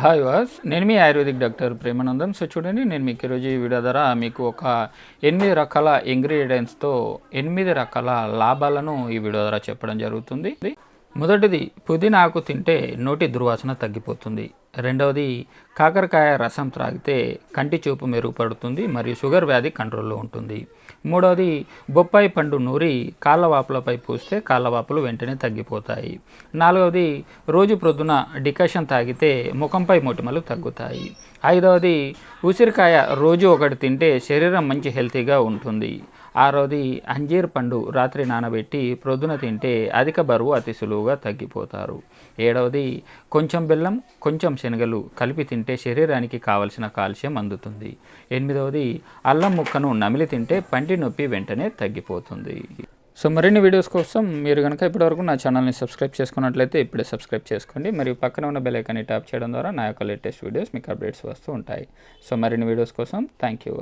Hi వాస్ నేను మీ ఆయుర్వేదిక్ డాక్టర్ ప్రేమానందం. సో చూడండి నేను మీకు ఈరోజు ఈ వీడియో ద్వారా మీకు ఒక ఎనిమిది రకాల ఇంగ్రీడియంట్స్తో ఎనిమిది రకాల లాభాలను ఈ వీడియో ద్వారా చెప్పడం జరుగుతుంది. మొదటిది పుదీనాకు తింటే నోటి దుర్వాసన తగ్గిపోతుంది. రెండవది కాకరకాయ రసం త్రాగితే కంటి చూపు మెరుగుపడుతుంది మరియు షుగర్ వ్యాధి కంట్రోల్లో ఉంటుంది. మూడవది బొప్పాయి పండు నూరి కాళ్ళవాపులపై పూస్తే కాళ్ళవాపులు వెంటనే తగ్గిపోతాయి. నాలుగవది రోజు ప్రొద్దున డికాషన్ తాగితే ముఖంపై మొటిమలు తగ్గుతాయి. ఐదవది ఉసిరికాయ రోజు ఒకటి తింటే శరీరం మంచి హెల్తీగా ఉంటుంది. ఆరోది అంజీర్ పండు రాత్రి నానబెట్టి ప్రొద్దున తింటే అధిక బరువు అతి సులువుగా తగ్గిపోతారు. ఏడవది కొంచెం బెల్లం కొంచెం శనగలు కలిపి తింటే శరీరానికి కావలసిన కాల్షియం అందుతుంది. ఎనిమిదవది అల్లం ముక్కను నమిలి తింటే పంటి నొప్పి వెంటనే తగ్గిపోతుంది. సో మరిన్ని వీడియోస్ కోసం మీరు కనుక ఇప్పటివరకు నా ఛానల్ని సబ్స్క్రైబ్ చేసుకున్నట్లయితే ఇప్పుడే సబ్స్క్రైబ్ చేసుకోండి. మరియు పక్కన ఉన్న బెల్ ఐకాన్ని ట్యాప్ చేయడం ద్వారా నా యొక్క లేటెస్ట్ వీడియోస్ మీకు అప్డేట్స్ వస్తూ ఉంటాయి. సో మరిన్ని వీడియోస్ కోసం థ్యాంక్ యూ